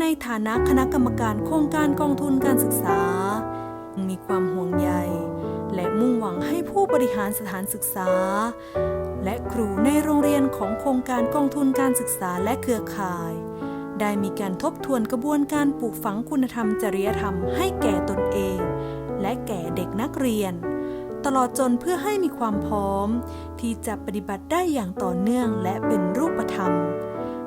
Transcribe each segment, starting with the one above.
ในฐานะคณะกรรมการโครงการกองทุนการศึกษา มีความห่วงใย และมุ่งหวังให้ผู้บริหารสถานศึกษา และครูในโรงเรียนของโครงการกองทุนการศึกษาและเครือข่าย ได้มีการทบทวนกระบวนการปลูกฝังคุณธรรมจริยธรรมให้แก่ตนเอง และแก่เด็กนักเรียน ตลอดจนเพื่อให้มีความพร้อม ที่จะปฏิบัติได้อย่างต่อเนื่องและเป็นรูปธรรม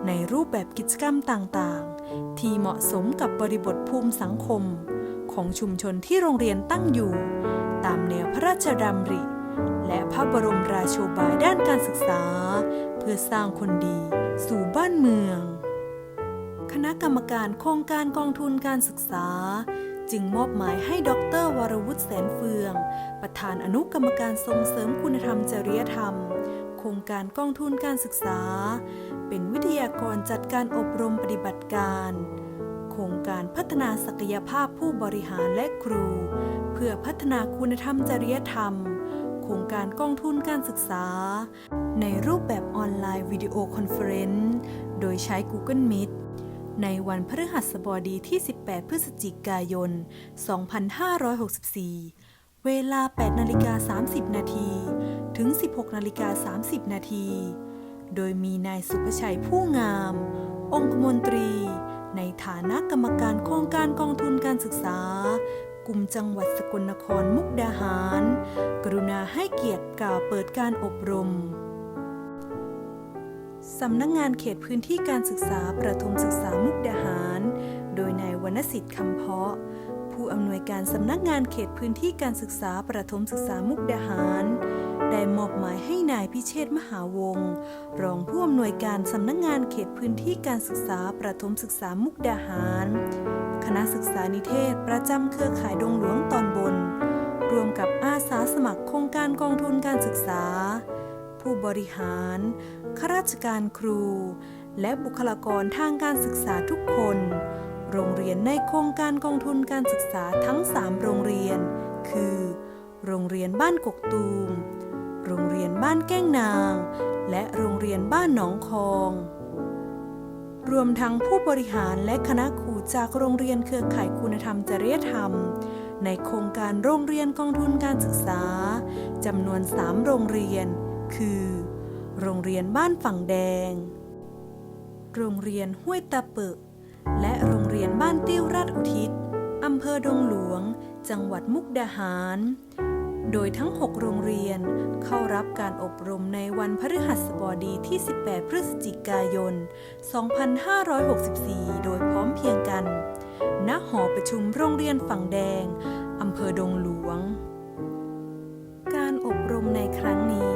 ในรูปแบบกิจกรรมต่างๆ ที่เหมาะสมกับบริบทภูมิสังคม ของชุมชนที่โรงเรียนตั้งอยู่ ตามแนวพระราชดำริ และพระบรมราโชบายด้านการศึกษา เพื่อสร้างคนดีสู่บ้านเมือง คณะกรรมการโครงการกองทุนการศึกษา จึงมอบหมายให้ดรวรวุฒิแสนเฟือง ประธานอนุกรรมการส่งเสริมคุณธรรมจริยธรรม ครงการกองทุนการศึกษา เป็นวิทยากรจัดการอบรมปฏิบัติการ โครงการพัฒนาศักยภาพผู้บริหารและครู เพื่อพัฒนาคุณธรรมจริยธรรม โครงการกองทุนการศึกษา ในรูปแบบออนไลน์วิดีโอคอนเฟอเรนซ์โดยใช้ Google Meet ในวันพฤหัสบดีที่ 18 พฤศจิกายน 2564 เวลา 8 นาฬิกา 30 นาที ถึง 16นาฬิกา30 นาที โดยมีนายสุภชัยผู้งาม องคมนตรี ในฐานะกรรมการโครงการกองทุนการศึกษา กลุ่มจังหวัดสกลนครมุกดาหาร กรุณาให้เกียรติกล่าวเปิดการอบรมสำนักงงานเขตพื้นที่การศึกษาประถมศึกษามุกดาหาร โดยนายวรรณสิทธิ์คำเพาะ ผู้อำนวยการสำนักงานเขตพื้นที่การศึกษาประถมศึกษามุกดาหาร ได้มอบหมายให้นายพิเชษมหาวงศ์รองผู้อำนวยการสำนักงานเขตพื้นที่การศึกษาประถมศึกษามุกดาหาร คณะศึกษานิเทศประจำเครือข่ายดงหลวงตอนบน รวมกับอาสาสมัครโครงการกองทุนการศึกษา ผู้บริหารข้าราชการครู และบุคลากรทางการศึกษาทุกคน โรงเรียนในโครงการกองทุนการศึกษาทั้ง 3 โรงเรียน คือ โรงเรียนบ้านกกตูม โรงเรียนบ้านแก้งนาง และโรงเรียนบ้านหนองคอง รวมทั้งผู้บริหารและคณะครูจากโรงเรียนเครือข่ายคุณธรรมจริยธรรม ในโครงการโรงเรียนกองทุนการศึกษาจำนวน 3 โรงเรียน คือ โรงเรียนบ้านฝั่งแดง โรงเรียนห้วยตาเปกและโรงเรียนบ้านติ้วราชอุทิศอำเภอดงหลวง จังหวัดมุกดาหาร โดยทั้ง 6 โรงเรียนเข้ารับการอบรมในวันพฤหัสบดีที่ 18 พฤศจิกายน 2564 โดยพร้อมเพียงกัน ณ หอประชุมโรงเรียนฝั่งแดง อำเภอดงหลวง การอบรมในครั้งนี้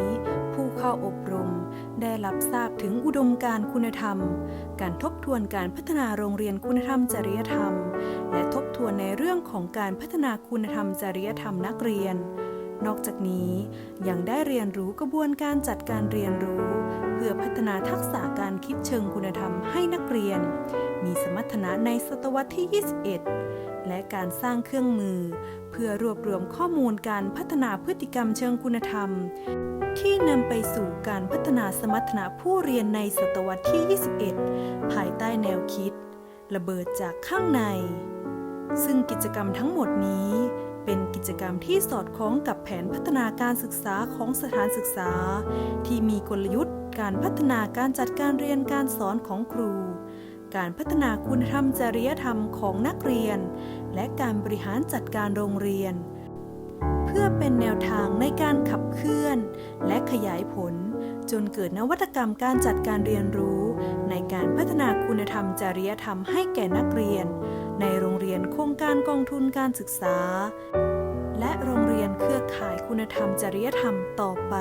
ผู้เข้าอบรมได้รับทราบถึงอุดมการคุณธรรม การทบทวนการพัฒนาโรงเรียนคุณธรรมจริยธรรม และทบทวนในเรื่องของการพัฒนาคุณธรรมจริยธรรมนักเรียน นอกจากนี้ยังได้เรียนรู้กระบวนการจัดการเรียนรู้ เพื่อพัฒนาทักษะการคิดเชิงคุณธรรมให้นักเรียน มีสมรรถนะในศตวรรษที่ 21 และการสร้างเครื่องมือ เพื่อรวบรวมข้อมูลการพัฒนาพฤติกรรมเชิงคุณธรรม ที่นำไปสู่การพัฒนาสมรรถนะผู้เรียนในศตวรรษที่ 21 ภายใต้แนวคิด ระเบิดจากข้างใน ซึ่งกิจกรรมทั้งหมดนี้ เป็นกิจกรรมที่สอดคล้องกับแผนพัฒนาการศึกษาของสถานศึกษา ที่มีกลยุทธ์ การพัฒนาการจัดการเรียนการสอนของครู การพัฒนาคุณธรรมจริยธรรมของนักเรียน และการบริหารจัดการโรงเรียน พื่อเป็นแนวทางในการขับเคลื่อน และขยายผล จนเกิดนวัตกรรมการจัดการเรียนรู้ ในการพัฒนาคุณธรรมจริยธรรมให้แก่นักเรียน ในโรงเรียนโครงการกองทุนการศึกษา และโรงเรียนเครือข่ายคุณธรรมจริยธรรมต่อไป